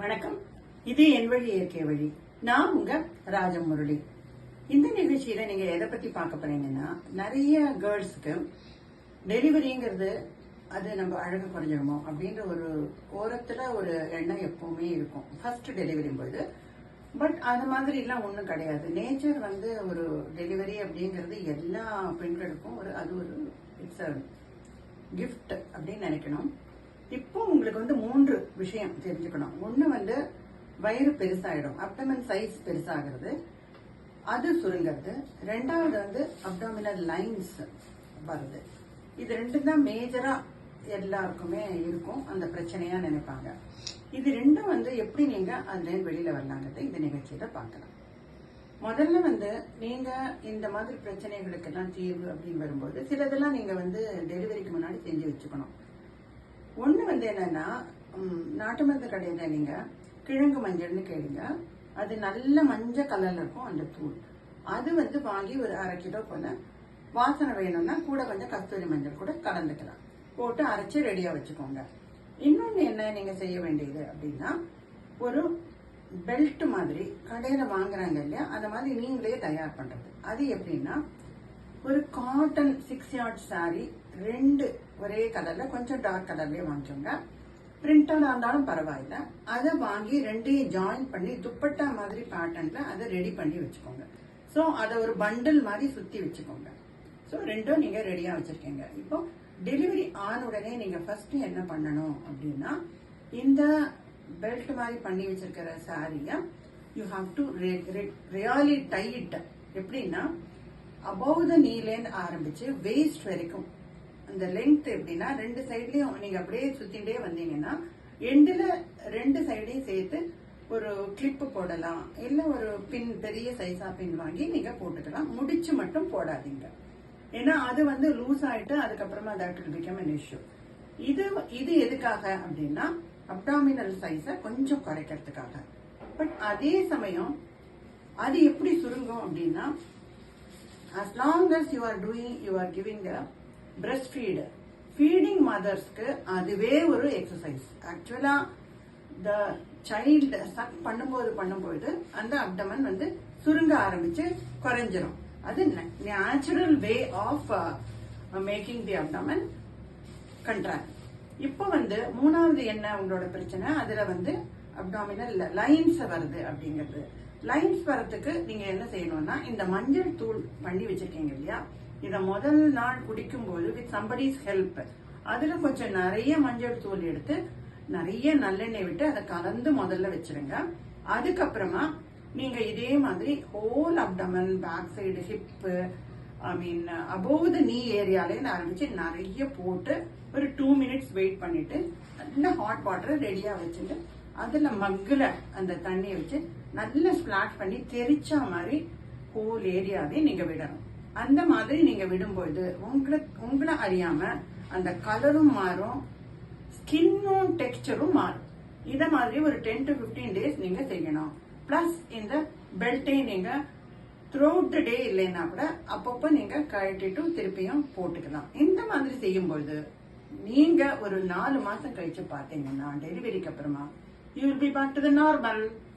வணக்கம். இது என் வழி இயற்கை வழி. நான் உங்க ராஜமுரளி. இந்த நிகழ்ச்சியில நீங்க எதை பத்தி பார்க்க போறீங்கன்னா நிறைய கேர்ள்ஸ்க்கு டெலிவரிங்கிறது அது நம்ம அழகு குறைஞ்சிடுமோ அப்படின்ற ஒரு ஓரத்துல ஒரு எண்ணம் எப்பவுமே இருக்கும். ஃபர்ஸ்ட் டெலிவரி போது. பட் அது மாதிரி எல்லாம் ஒன்றும் கிடையாது. நேச்சர் வந்து ஒரு டெலிவரி அப்படிங்கிறது எல்லா பெண்களுக்கும் ஒரு அது ஒரு இட்ஸ் அ கிஃப்ட் அப்படின்னு நினைக்கணும். இப்போ உங்களுக்கு வந்து விஷயம் தெரிஞ்சுக்கணும். ஒன்று வந்து வயிறு பெருசாயிடும். அப்டமன் சைஸ் பெருசாகிறது. அது சுருங்கிறது. ரெண்டாவது வந்து அப்டாமினல் லைன்ஸ் வருது. இது ரெண்டும் தான் மேஜரா எல்லாருக்குமே இருக்கும். அந்த பிரச்சனையா நினைப்பாங்க. இது ரெண்டும் வந்து எப்படி நீங்க அதுல இருந்து வெளியில வரலாங்கிறத இந்த நிகழ்ச்சியில பார்க்கலாம். முதல்ல வந்து நீங்க இந்த மாதிரி பிரச்சனைகளுக்கு எல்லாம் தீர்வு அப்படின்னு வரும்போது சிலதெல்லாம் நீங்க வந்து டெலிவரிக்கு முன்னாடி செஞ்சு வச்சுக்கணும். ஒண்ணு வந்து என்னன்னா நாட்டு மருந்து கடையில் நீங்கள் கிழங்கு மஞ்சள்னு கேளுங்க. அது நல்ல மஞ்சள் கலரில் இருக்கும் அந்த தூள். அது வந்து வாங்கி ஒரு அரை கிலோ போல வாசனை வேணும்னா கூட கொஞ்சம் கஸ்தூரி மஞ்சள் கூட கலந்துக்கலாம். போட்டு அரைச்சி ரெடியாக வச்சுக்கோங்க. இன்னொன்று என்ன நீங்கள் செய்ய வேண்டியது அப்படின்னா ஒரு பெல்ட் மாதிரி கடையில் வாங்குறாங்க இல்லையா அந்த மாதிரி நீங்களே தயார் பண்ணுறது அது எப்படின்னா ஒரு காட்டன் சிக்ஸ் யார்ட் சாரி ரெண்டு ஒரே கலரில் கொஞ்சம் டார்க் கலர்லேயே வாங்கிக்கோங்க. பிரிண்டடாக இருந்தாலும் பரவாயில்ல. அதை வாங்கி ரெண்டையும் ஜாயின் பண்ணி துப்பட்டா மாதிரி பேட்டர்னில் அதை ரெடி பண்ணி வச்சுக்கோங்க. ஸோ அதை ஒரு பண்டில் மாதிரி சுற்றி வச்சுக்கோங்க. ஸோ ரெண்டும் நீங்கள் ரெடியாக வச்சுருக்கீங்க. இப்போ டெலிவரி ஆன உடனே நீங்கள் ஃபர்ஸ்ட் என்ன பண்ணணும் அப்படின்னா இந்த பெல்ட் மாதிரி பண்ணி வச்சிருக்கிற சாரியை you have to really tight எப்படின்னா அபவ் த நீலேருந்து ஆரம்பிச்சு வேஸ்ட் வரைக்கும் அந்த லென்த் எப்படின்னா ரெண்டு சைட்லயும் நீங்க அப்படியே சுத்திட்டே வந்தீங்கன்னா எண்டுல ரெண்டு சைடையும் சேர்த்து ஒரு கிளிப் போடலாம். இல்ல ஒரு பின் பெரிய சைஸா பின் வாங்கி நீங்க போட்டுக்கலாம். முடிச்சு மட்டும் போடாதீங்க. ஏன்னா அது வந்து லூஸ் ஆயிட்டு அதுக்கப்புறமா that will become an issue இது இது எதுக்காக அப்படின்னா அப்டாமினல் சைஸை கொஞ்சம் குறைக்கிறதுக்காக. பட் அதே சமயம் அது எப்படி சுருங்கும் அப்படின்னா as long as you are doing you are giving breast feed feeding மதர்ஸ்க்கு அதுவே ஒரு எக்ஸசைஸ் ஆக்சுவலா த சைல்டு சக் பண்ணும்போது பண்ணும்போது அந்த அப்டமன் வந்து சுருங்க ஆரம்பிச்சு குறைஞ்சிரும். அது natural way of making the abdomen contract இப்போ வந்து மூணாவது என்ன உங்களோட பிரச்சனை? அதுல வந்து அப்டாமினல் லைன்ஸ் வருது அப்படிங்கிறது. லைன்ஸ் வரத்துக்கு நீங்க என்ன செய்யணும்னா இந்த மஞ்சள் தூள் பண்ணி வச்சிருக்கீங்க இல்லையா? இத முதல் நாள் குடிக்கும் போது வித் சம்படிஸ் ஹெல்ப் அதுல கொஞ்சம் நிறைய மஞ்சள் தூள் எடுத்து நிறைய நல்லெண்ணெய் விட்டு அதை கலந்து முதல்ல வச்சிருங்க. அதுக்கப்புறமா நீங்க இதே மாதிரி whole abdomen back side hip I mean above the knee ஏரியாலேருந்து ஆரம்பிச்சு நிறைய போட்டு ஒரு டூ மினிட்ஸ் வெயிட் பண்ணிட்டு நல்ல ஹாட் வாட்டரை ரெடியாக வச்சுட்டு அதுல மக்குல அந்த தண்ணியை வச்சு நல்லா ஸ்பிளாட் பண்ணி தெரிச்சா மாதிரி ஹோல் ஏரியாவே நீங்க விடணும். அந்த மாதிரி நீங்க விடும்போது உங்களை உங்களை அறியாம அந்த கலரும் மாறும் ஸ்கின்னும் டெக்ஸ்டரும் மாறும். இத மாதிரி ஒரு டென் டு 15 டேஸ் நீங்க செய்யணும். பிளஸ் இந்த பெல்ட்டையும் நீங்க த்ரூ த டே இல்லைன்னா கூட அப்பப்போ நீங்க கழட்டிட்டு திருப்பியும் போட்டுக்கலாம். இந்த மாதிரி செய்யும்போது நீங்க ஒரு நாலு மாசம் கழிச்சு பாத்தீங்கன்னா டெலிவரிக்கு அப்புறமா you will be back to the normal